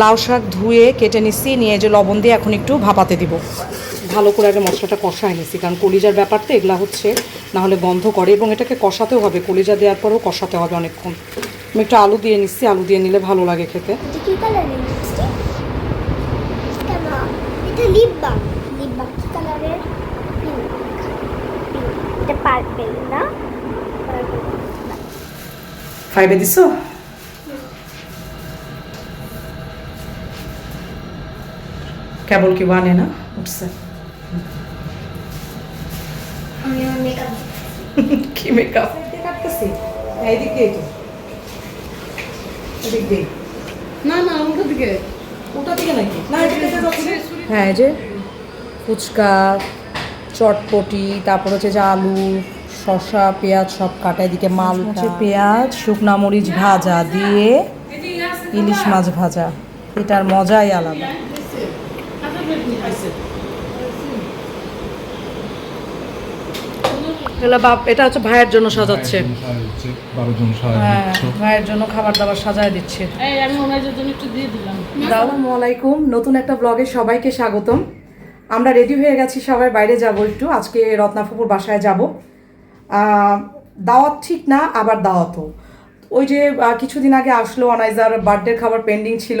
লাউ শাক ধুয়ে কেটে নিচ্ছি নিয়ে যে লবণ দিয়ে এখন একটু ভাপাতে দিব। ভালো করে আগে মশলাটা কষায় নিছি কারণ কলিজার ব্যাপার তো এগুলা হচ্ছে না হলে গন্ধ করে এবং এটাকে কষাতেও হবে কলিজা দেওয়ার পরেও কষাতে হবে অনেকক্ষণ। আমি একটু আলু দিয়ে নিচ্ছি আলু দিয়ে নিলে ভালো লাগে খেতে। এটা কি কালারের লিপস্টিক কেন এটা লিপ বাম লিপ বাম কি কালারের পিঙ্ক এটা পার্পল না Purple. ফাইভে দিছো কেবল কি ওয়ানে না? উঠছে। কি মেকআপ কাটতেছি। এইদিক দিয়ে তো এদিক দিয়ে। না না উল্টো দিকে। ওটা দিকে নাকি? না এদিকে তো যাচ্ছে। হ্যাঁ যে ফুচকা চটপটি তারপর হচ্ছে যে আলু শসা পেঁয়াজ সব কাটা। এদিকে মাল হচ্ছে পেঁয়াজ শুকনা মরিচ ভাজা দিয়ে ইলিশ মাছ ভাজা। এটার মজাই আলাদা। এগুলো বাপ এটা হচ্ছে ভাইয়ের জন্য সাজাচ্ছে। হ্যাঁ ভাইয়ের জন্য খাবার দাবার সাজায় দিচ্ছে। এই আমি ওনাদের জন্য একটু দিয়ে দিলাম। আসসালামু আলাইকুম নতুন একটা ব্লগে সবাইকে স্বাগতম। আমরা রেডি হয়ে গেছি সবাই বাইরে যাব একটু। আজকে রত্নাফুপুর বাসায় যাব। দাওয়াত ঠিক না আবার দাওয়াতও। ওই যে কিছুদিন আগে আসলো অনাইজার বার্থডে খাবার পেন্ডিং ছিল।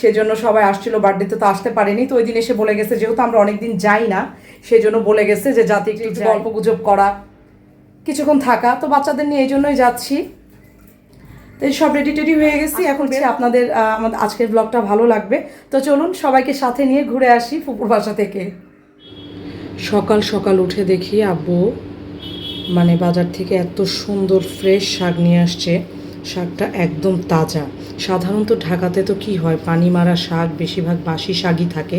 সেজন্য সবাই আসছিল বার্থডেতে তো আসতে পারেনি। তো ওই দিন এসে বলে গেছে যেহেতু আমরা অনেকদিন যাই না সেজন্য বলে গেছে যে যাতে একটু গল্প গুজব করা কিছুক্ষণ থাকা। তো বাচ্চাদের নিয়ে এই জন্যই যাচ্ছি। তো সব রেডি টেডি হয়ে গেছি। এখন হচ্ছে আপনাদের আমাদের আজকের ব্লগটা ভালো লাগবে। তো চলুন সবাইকে সাথে নিয়ে ঘুরে আসি ফুপুর বাসা থেকে। সকাল সকাল উঠে দেখি আব্বু মানে বাজার থেকে এত সুন্দর ফ্রেশ শাক নিয়ে আসছে। শাকটা একদম তাজা। সাধারণত ঢাকাতে তো কি হয় পানি মারা শাক বেশিরভাগ বাসি শাকই থাকে।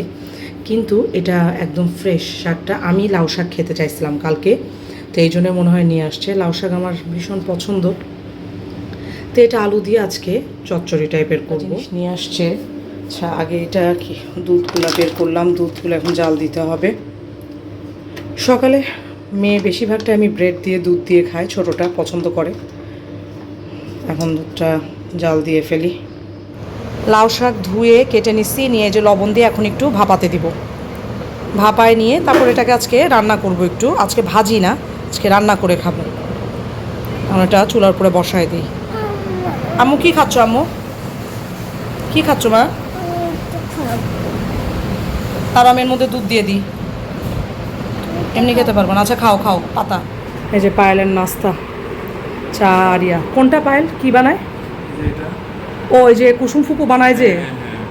কিন্তু এটা একদম ফ্রেশ শাকটা। আমি লাউ শাক খেতে চাইছিলাম কালকে। তো এই জন্য মনে হয় নিয়ে আসছে। লাউ শাক আমার ভীষণ পছন্দ। তো এটা আলু দিয়ে আজকে চচ্চড়ি টাইপের করব। নিয়ে আসছে। আচ্ছা আগে এটা কি দুধগুলো বের করলাম। দুধগুলো এখন জাল দিতে হবে। সকালে মেয়ে বেশিরভাগটা আমি ব্রেড দিয়ে দুধ দিয়ে খাই ছোটোটা পছন্দ করে। এখন দুধটা জাল দিয়ে ফেলি। লাউ শাক ধুয়ে কেটে নিচ্ছি নিয়ে যে লবণ দিয়ে এখন একটু ভাপাতে দিব। ভাপায় নিয়ে তারপর এটাকে আজকে রান্না করব একটু। আজকে ভাজি না, আজকে রান্না করে খাব। এখন এটা চুলার উপরে বসায় দিই। আম্মু, কি খাচ্ছ আম্মু? কি খাচ্ছ মা? তার আমি এর মধ্যে দুধ দিয়ে দিই। এমনি খেতে পারব না। আচ্ছা খাও খাও, পাতা। এই যে পায়েলের নাস্তা। চা আরিয়া। কোনটা পায়েল? কি বানায়? ও ওই যে কুসুম ফুকু বানায় যে?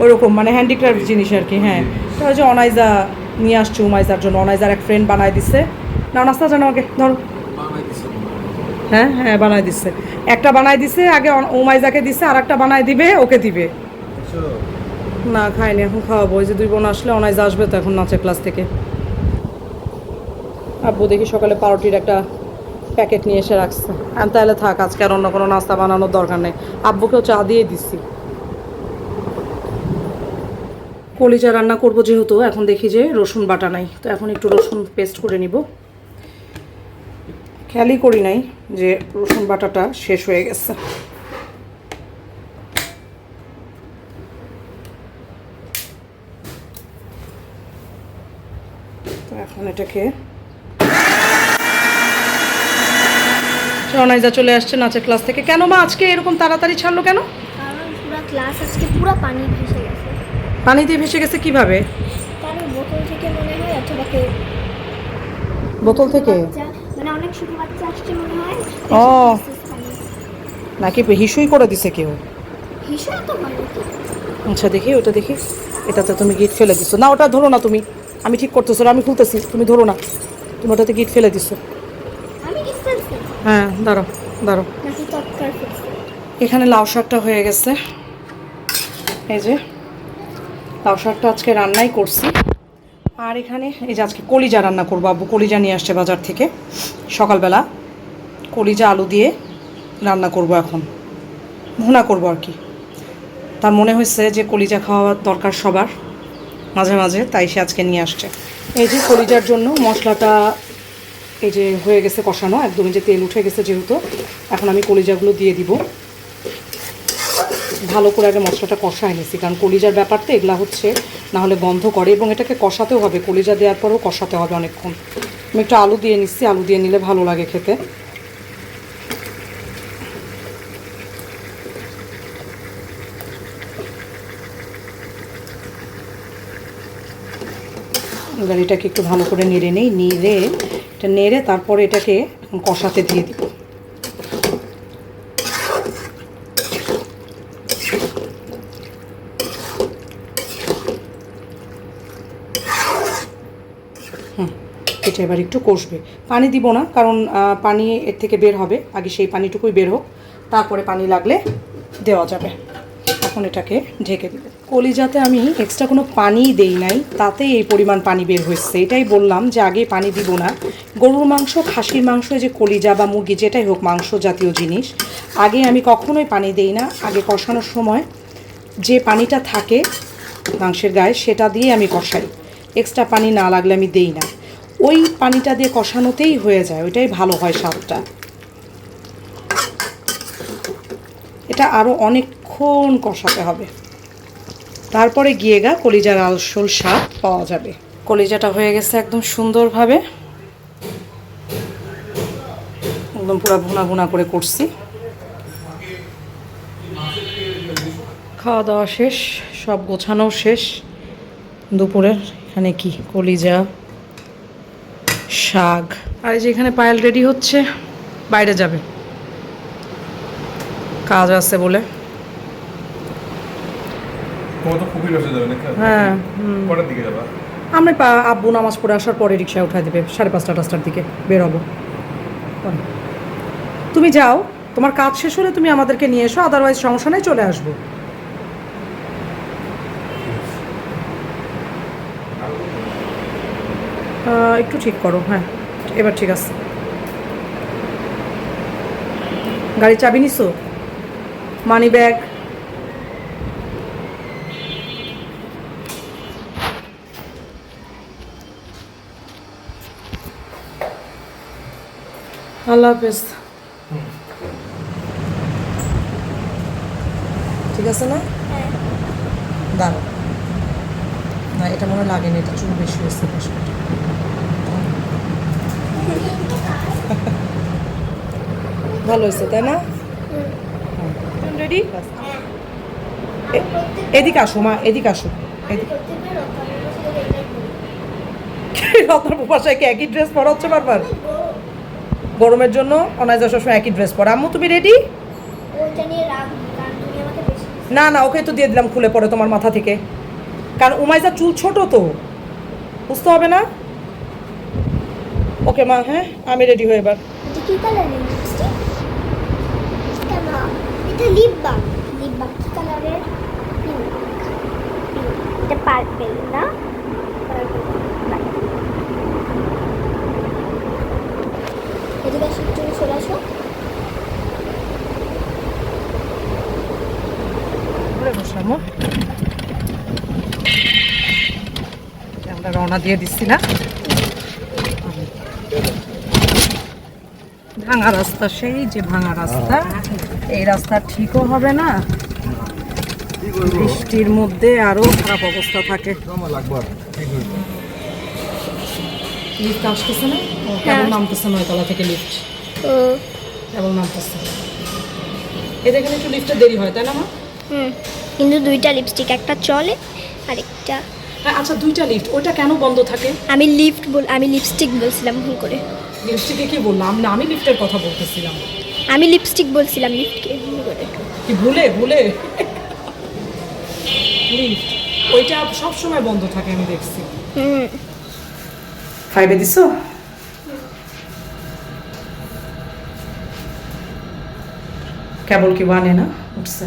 ওরকম মানে হ্যান্ডিক্রাফট জিনিস আর কি হ্যাঁ। তো ওই যে অনাইজা নিয়ে আসছে উমাইজার জন্য অনাইজার এক ফ্রেন্ড বানায় দিচ্ছে না নাস্তা জানো আগে ধরো। হ্যাঁ হ্যাঁ বানায় দিচ্ছে একটা বানায় দিছে আগে উমাইজাকে দিছে আর একটা বানায় দিবে ওকে দিবে। না খাইনি এখন খাওয়াবো। ওই যে দুই বোন আসলে অনাইজা আসবে তো এখন নাচের ক্লাস থেকে। আব্বু দেখি সকালে পাউরুটির একটা প্যাকেট নিয়ে এসে রাখছে। আমি তাহলে থাক, আজকে আর অন্য কোনো নাস্তা বানানোর দরকার নেই। আব্বুকেও চা দিয়ে দিচ্ছি কলিজা রান্না করব যেহেতু, এখন দেখি যে রসুন বাটা নাই। তো এখন একটু রসুন পেস্ট করে নিব। খেয়ালই করি নাই যে রসুন বাটাটা শেষ হয়ে গেছে। তো এখন এটাকে রনাইজা চলে আসছে নাচের ক্লাস থেকে। কেন মা আজকে এরকম তাড়াতাড়ি ছাড়লো কেন? কারণ পুরো ক্লাস আজকে পুরো পানি ভেসে গেছে। পানি দিয়ে ভেসে গেছে কীভাবে? কারণ বোতল থেকে মনে হয় অথবা কেউ বোতল থেকে? মানে অনেক ছোট বাচ্চা আসছে মনে হয়। ও। নাকি হিসুই করে দিছে কেউ? তো আচ্ছা দেখি ওটা দেখি। এটাতে তুমি গিট ফেলে দিছো। না ওটা ধরো না তুমি। আমি ঠিক করতেছো আমি খুলতেছি। তুমি ধরো না। তুমি ওটাতে গিট ফেলে দিছো। হ্যাঁ দাঁড়ো দাঁড়ো এখানে লাউ শাকটা হয়ে গেছে। এই যে লাউ শাকটা আজকে রান্নাই করছি। আর এখানে এই যে আজকে কলিজা রান্না করব আব্বু কলিজা নিয়ে আসছে বাজার থেকে। সকালবেলা কলিজা আলু দিয়ে রান্না করব এখন। ভুনা করব আর কি। তার মনে হয়েছে যে কলিজা খাওয়া দরকার সবার মাঝে মাঝে তাই সে আজকে নিয়ে আসছে। এই যে কলিজার জন্য মশলাটা এই যে হয়ে গেছে কষানো একদমই যে তেল উঠে গেছে যেহেতু, এখন আমি কলিজাগুলো দিয়ে দিব। ভালো করে আগে মশলাটা কষায় নিছি কারণ কলিজার ব্যাপার তো এগুলা হচ্ছে, না হলে গন্ধ করে, এবং এটাকে কষাতেও হবে, কলিজা দেওয়ার পরেও কষাতে হবে অনেকক্ষণ। আমি একটু আলু দিয়ে নিচ্ছি, আলু দিয়ে নিলে ভালো লাগে খেতে। এবার এটাকে একটু ভালো করে নেড়ে নেই, নেড়ে এটা নেড়ে তারপরে এটাকে কষাতে দিয়ে দিব। এটা এবার একটু কষবে। পানি দিব না, কারণ পানি এর থেকে বের হবে। আগে সেই পানিটুকুই বের হোক, তারপরে পানি লাগলে দেওয়া যাবে। এখন এটাকে ঢেকে দিব। কলিজাতে আমি এক্সট্রা কোনো পানিই দেই নাই, তাতেই এই পরিমাণ পানি বের হয়েছে। এটাই বললাম যে আগে পানি দিব না গরুর মাংস, খাসির মাংস যে কলিজা বা মুরগি, যেটাই হোক মাংস জাতীয় জিনিস, আগে আমি কখনোই পানি দেই না। আগে কষানোর সময় যে পানিটা থাকে মাংসের গায়ে, সেটা দিয়ে আমি কষাই। এক্সট্রা পানি না লাগলে আমি দেই না। ওই পানিটা দিয়ে কষানোতেই হয়ে যায়, ওইটাই ভালো হয় স্বাদটা। এটা আরও অনেকক্ষণ কষাতে হবে। তারপরে গিয়ে গা কলিজার আলসোল স্বাদ পাওয়া যাবে। কলিজাটা হয়ে গেছে একদম সুন্দরভাবে। একদম পুরো ভুনা ভুনা করে করছি। খাওয়া দাওয়া শেষ সব গোছানো শেষ। দুপুরের এখানে কি? কলিজা শাক। আর এই যে এখানে পায়েল রেডি হচ্ছে বাইরে যাবে। কাজ আছে বলে। হ্যাঁ কটার দিকে যাবা? আমি পা- আব্বু নামাজ পড়ে আসার পরে রিক্সায় উঠাই দেবে সাড়ে পাঁচটা টাস্টার দিকে। বেরোবো। তুমি যাও, তোমার কাজ শেষ হলে তুমি আমাদেরকে নিয়ে এসো আদারওয়াইজ সমস্যা নেই, চলে আসব। একটু ঠিক করো হ্যাঁ এবার ঠিক আছে। গাড়ি চাবি নিছো? মানি ব্যাগ আল্লাহ হাফেজ। ঠিক আছে না? হ্যাঁ। দাঁড়ো না এটা মনে লাগেনি এটা চুল বেশি হয়েছে। ভালো হয়েছে তাই না? রেডি এদিকে আসো মা এদিকে আসো এদিকে। রত্নার বাসায় কি একই ড্রেস পরা হচ্ছে বারবার? গরমের জন্য অনায়াসা সবসময় একই ড্রেস পরা। আম্মু তুমি রেডি ওইটা নিয়ে রাখবি কারণ তুমি আমাকে বেশি না না, ওকে তো দিয়ে দিলাম খুলে পড়ে তোমার মাথা থেকে। কারণ উমাইজার চুল ছোট তো। বুঝতে হবে না? ওকে, মা হ্যাঁ আমি রেডি হয়ে এবার। এটা কি কালারের লিপস্টিক কেন এটা লিপ বাম লিপ বাম কি কালারের পিঙ্ক এটা পার্পল না এদিকে আসো একটু চলে আসো বসো আমরা রওনা দিয়ে দিচ্ছি না। ভাঙা রাস্তা সেই যে ভাঙা রাস্তা এই রাস্তা ঠিকও হবে না। বৃষ্টির মধ্যে আরও খারাপ অবস্থা থাকে। লিফট আসতেছে না? ও কেবল নামতেছে নয়তলা থেকে লিফট কেবল নামতেছে। এদের এখানে একটু লিফটে দেরি হয় তাই না মা? হুম। কিন্তু দুইটা লিপস্টিক একটা চলে আরেকটা হ্যাঁ আচ্ছা দুইটা লিফট ওইটা কেন বন্ধ থাকে? আমি লিফট বল আমি লিপস্টিক বলছিলাম ভুল করে। লিপস্টিকে কি বললাম? না আমি লিফটের কথা বলতেছিলাম। আমি লিপস্টিক বলছিলাম লিফটকে ভুল করে। কি ভুলে ভুলে? লিফট ওইটা সব সময় বন্ধ থাকে আমি দেখছি। হুম। ফাইভে দিছো? কেবল কি ওয়ানে না? উঠছে।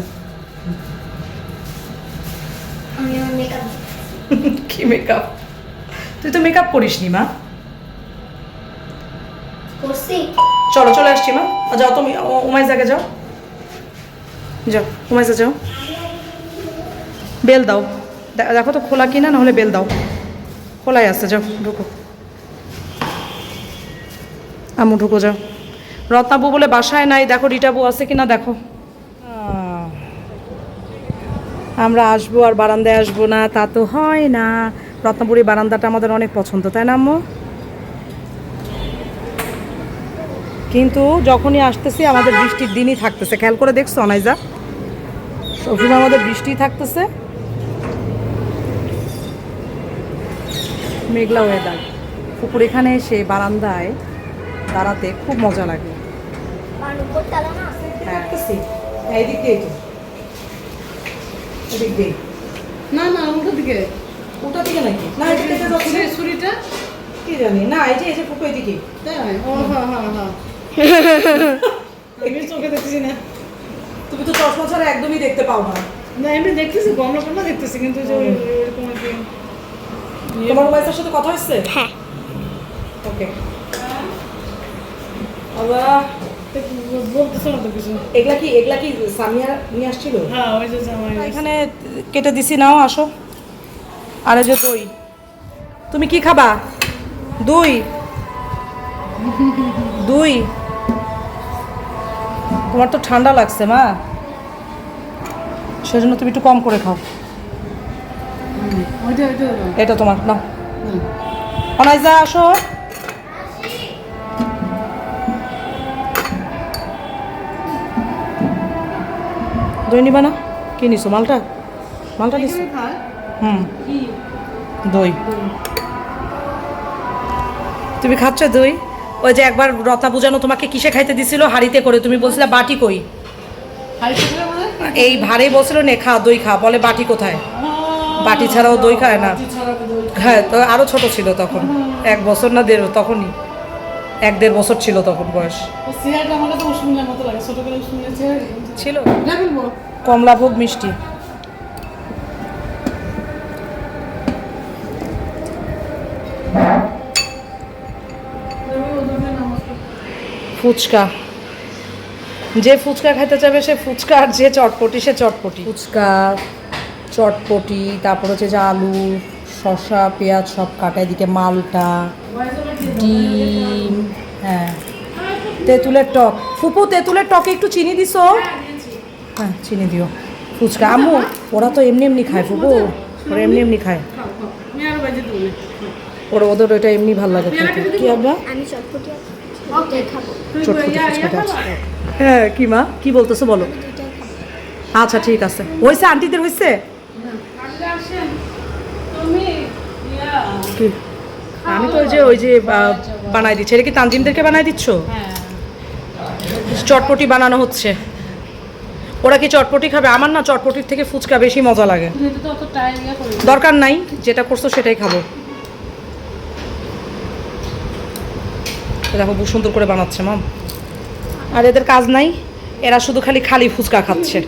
আমি আমার মেকআপ কি মেকআপ তুই তো মেকআপ করিস নি মা। করছি। চলো চলে আসছি মা। যাও তুমি। উমাইজাকে যাও। যাও উমাইজা যাও। বেল দাও। দেখো তো খোলা কিনা নাহলে বেল দাও। খোলাই আছে যাও ঢুকো। আমু ঢুকো যাও। রত্নাবু বলে বাসায় নাই। দেখো রিটাবু আছে কিনা দেখো। আমরা আসব আর বারান্দায় আসব না তা তো হয় না। রত্নপুরী বারান্দাটা আমাদের অনেক পছন্দ তাই না আম্মু? কিন্তু যখনই আসতেছি আমাদের বৃষ্টির দিনই থাকতেছে। খেয়াল করে দেখছ অনাইজা? সবসময় আমাদের বৃষ্টি থাকতেছে। মেঘলা ওয়েদার পুকুর এখানে এসে বারান্দায় দাঁড়াতে খুব মজা লাগে। হ্যাঁ এইদিকে এদিক দিয়ে। না না উল্টো দিকে। ওটা দিকে নাকি? না এদিক যাচ্ছে। ছুরিটা। কি জানি। না এই যে এই যে এদিকে। তাই ও হ্যাঁ হ্যাঁ হ্যাঁ আমি চোখে দেখতেছি না। তুমি তো চশমা ছাড়া একদমই দেখতে পাও না। না এমনি দেখতেছি কমলা কমলা দেখতেছি কিন্তু যে ওইরকম আর কি। তোমার মোবাইলের সাথে কথা হচ্ছে হ্যাঁ। ওকে আল্লাহ। না তো কিছু এগুলা কি এগুলা কি সামিয়া নিয়ে আসছিল? হ্যাঁ ওই যে এখানে কেটে দিছি নাও আসো। আর যে দই। তুমি কি খাবা? দুই। দুই। তোমার তো ঠান্ডা লাগছে মা। সেজন্য তুমি একটু কম করে খাও। এটা তোমার নাও। অনাইজা আসো। দই নিবা না কি নিছো মালটা? মালটা নিছো হুম। দই। তুমি খাচ্ছ দই? ওই যে একবার রতা বুঝানো তোমাকে কিসে খাইতে দিছিল? হাড়িতে করে। তুমি বলছিলে বাটি কই? মানে? এই ভারে বলছিল নে খা দই খা বলে বাটি কোথায়? বাটি ছাড়াও দই খায় না। হ্যাঁ তো আরও ছোট ছিল তখন। এক বছর না দেড় তখনই। এক দেড় বছর ছিল তখন বয়স। চেহারাটা আমার কাছে উসমিনের মতো লাগে। ছোট করে চেহারা ছিল? কমলাভোগ মিষ্টি। ফুচকা। যে ফুচকা খেতে চাবে সে ফুচকা আর যে চটপটি সে চটপটি। ফুচকা চটপটি তারপর হচ্ছে যে আলু শসা পেঁয়াজ সব কাটা এদিকে মালটা ডিম হ্যাঁ। তেঁতুলের টক। ফুপু তেঁতুলের টকে একটু চিনি দিছো? হ্যাঁ চিনি দিও। ফুচকা। আম্মু ওরা তো এমনি এমনি খায় ফুপু। ওরা এমনি এমনি খায়। আমি ওরা ওদের ওইটা এমনি ভালো লাগে খেতে। কি আব্বা? আমি হ্যাঁ কি মা? কি বলতেছো বলো? আচ্ছা ঠিক আছে। হয়েছে আন্টিদের হয়েছে কি? আমি তো ওই যে ওই যে বানাই দিচ্ছি। এটা কি তানজিমদেরকে বানাই দিচ্ছ? হ্যাঁ। চটপটি বানানো হচ্ছে। ওরা কি চটপটি খাবে? আমার না চটপটির থেকে ফুচকা বেশি মজা লাগে। দরকার নাই যেটা করছ সেটাই খাব। দেখো খুব সুন্দর করে বানাচ্ছে মাম আর এদের কাজ নাই এরা শুধু খালি খালি ফুচকা খাচ্ছে।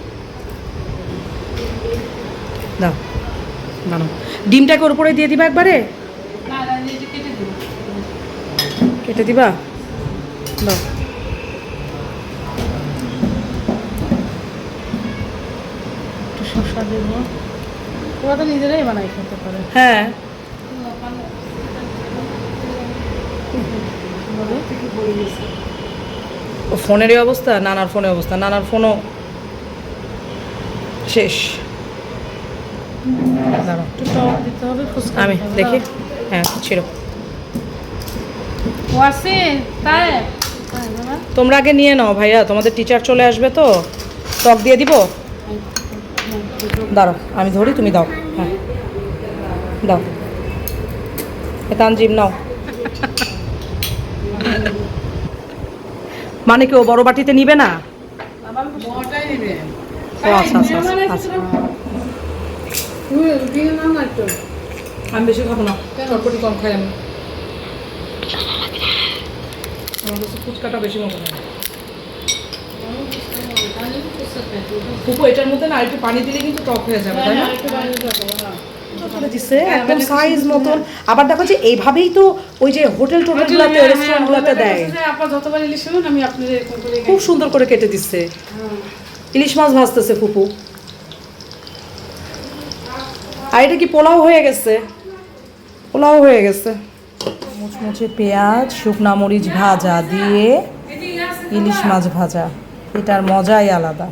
দাও ডিমটাকে ওর উপরে দিয়ে দিবা একবারে? কেটে দিবা? দাও। শসা দেবো ওরা তো নিজেরাই বানাই খেতে পারে। হ্যাঁ। ও ফোনেরই অবস্থা নানার ফোনের অবস্থা নানার ফোনও শেষ। আমি দেখি। হ্যাঁ ছিল তোমরা আগে নিয়ে নাও ভাইয়া তোমাদের টিচার চলে আসবে তো। টক দিয়ে দিব? দাঁড়াও আমি ধরি তুমি দাও। হ্যাঁ। দাও। তানজিম নাও। মানে কি ও বড় বাটিতে নিবে না? ও আচ্ছা আচ্ছা আচ্ছা, আচ্ছা। আমি বেশি খাব না। ফুচকাটা বেশি এটার মধ্যে না একটু পানি দিলে কিন্তু টক হয়ে যাবে তাই না? দিছে একদম সাইজ মতন। আবার দেখো যে এইভাবেই তো ওই যে হোটেল টোটেলগুলোতে রেস্টুরেন্টগুলোতে দেয়। যতবার ইলিশ আমি আপনার খুব সুন্দর করে কেটে দিচ্ছে। ইলিশ মাছ ভাজতেছে ফুপু। আর এটা কি পোলাও হয়ে গেছে? পোলাও হয়ে গেছে। মুচমুচে পেঁয়াজ শুকনা মরিচ ভাজা দিয়ে ইলিশ মাছ ভাজা। এটার মজাই আলাদা।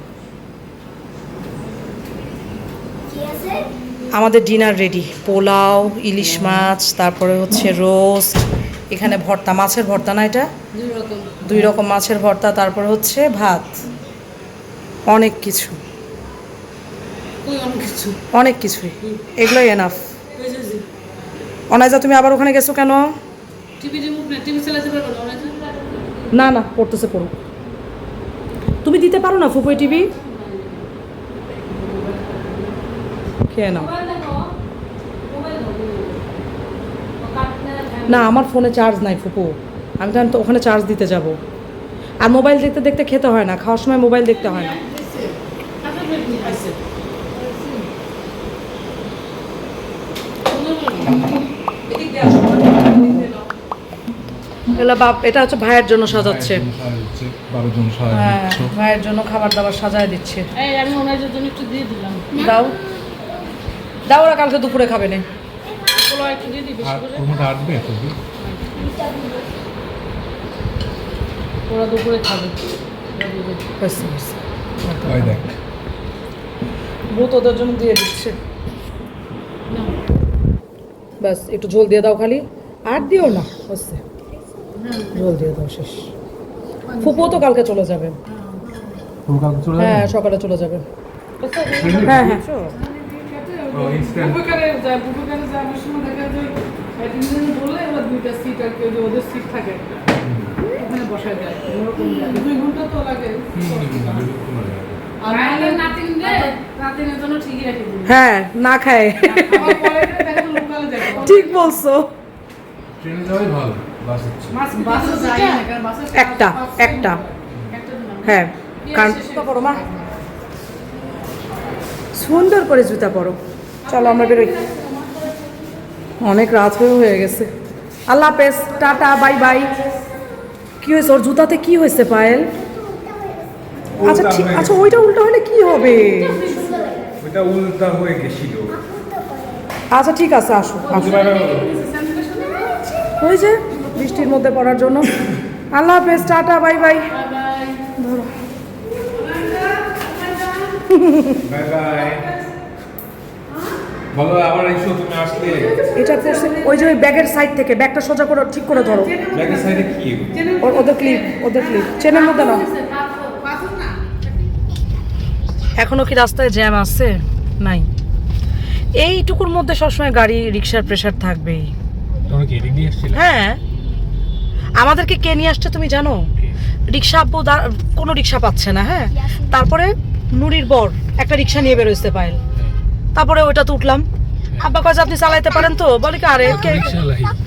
আমাদের ডিনার রেডি পোলাও ইলিশ মাছ তারপরে হচ্ছে রোস্ট এখানে ভর্তা মাছের ভর্তা না এটা? দুই রকম মাছের ভর্তা তারপর হচ্ছে ভাত। অনেক কিছু। অনেক কিছু? কিছুই। এগুলোই এনাফ অনায়জা তুমি আবার ওখানে গেছো কেন? না না পড়তেছে পড়ো তুমি দিতে পারো না ফুপুই টিভি? খেয়ে নাও। না আমার ফোনে চার্জ নাই ফুপু। আমি তো ওখানে চার্জ দিতে যাব। আর মোবাইল দেখতে দেখতে খেতে হয় না খাওয়ার সময় মোবাইল দেখতে হয় না। এগুলো বাপ এটা হচ্ছে ভাইয়ের জন্য সাজাচ্ছে। হ্যাঁ ভাইয়ের জন্য খাবার দাবার সাজায় দিচ্ছে। আমি ওনাদের জন্য একটু দিয়ে দিলাম। দাও। দাও ওরা কালকে দুপুরে খাবে না। ওর দুপুরে খাবে। ভূত ওদের জন্য দিয়ে দিচ্ছে। ব্যাস একটু ঝোল দিয়ে দাও খালি। আর দিও না হচ্ছে। ঝোল দিয়ে দাও শেষ। ফুপুও তো কালকে চলে যাবে। তুমি কালকে চলে হ্যাঁ সকালে চলে যাবে। হ্যাঁ হ্যাঁ। বুফেকারে যায় বুফেকারে যাওয়ার সময় দেখা যায় তিনজন বললে ওরা দুইটা সিট আর কি ওদের- ওদের সিট থাকে ওখানে বসায় যায় দুই ঘণ্টা তো লাগে। আর নাহলে নাতিনরে নাতিনের জন্য ঠিকই রেখে দিই হ্যাঁ না খায়। ঠিক বলছো। ট্রেনে যাওয়াই ভালো বাস হচ্ছে। বাসে যাই না কারণ বাসে একটা একটা। একটা হ্যাঁ কারণ জুতা পরো মা। সুন্দর করে জুতা পরো। চলো আমরা বেরোই। অনেক রাত হয়ে হয়ে গেছে। আল্লাহ হাফেজ টাটা বাই বাই। কি হয়েছে? ওর জুতাতে কি হয়েছে পায়েল? আচ্ছা ঠিক আচ্ছা ওইটা উল্টো হলে কি হবে? ওইটা উল্টা হয়ে গেছিল। আচ্ছা ঠিক আছে আসো আসো। ওই যে বৃষ্টির মধ্যে পড়ার জন্য। আল্লাহ হাফেজ tata bye bye. Bye bye. বলো আবার এসো তুমি আসলে। এটা করছে ওই যে ওই ব্যাগের সাইড থেকে ব্যাগটা সোজা করে ঠিক করে ধরো। ব্যাগের সাইডে কি? ওদের ক্লিপ ওদের ক্লিপ চেনের মধ্যে নাও। এখনও কি রাস্তায় জ্যাম আছে? নাই। এইটুকুর মধ্যে সবসময় গাড়ি রিক্সার প্রেশার থাকবেই। হ্যাঁ। আমাদেরকে কে নিয়ে আসছে তুমি জানো? রিক্সা আব্বু কোনো রিক্সা পাচ্ছে না হ্যাঁ? তারপরে নুরির বর একটা রিক্সা নিয়ে বেরোইতে পাইল তারপরে ওইটাতে উঠলাম। আব্বা কাজ আপনি চালাইতে পারেন তো? বলে কি আরে কে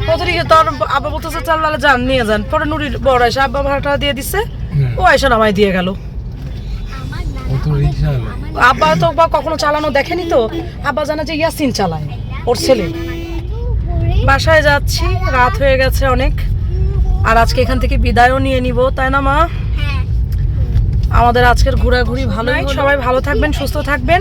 কতদিকে তোর আব্বা বলতেছে চাল তাহলে যান নিয়ে যান। পরে নুরির বড় এসে আব্বা ভাড়াটা দিয়ে দিচ্ছে ও এসে নামাই দিয়ে গেল। আব্বা তো বা কখনো চালানো দেখেনি তো? আব্বা জানে যে ইয়াসিন চালায় ওর ছেলে। বাসায় যাচ্ছি রাত হয়ে গেছে অনেক। আর আজকে এখান থেকে বিদায়ও নিয়ে নিব তাই না মা? হ্যাঁ। আমাদের আজকের ঘোরাঘুরি ভালোই সবাই ভালো থাকবেন সুস্থ থাকবেন।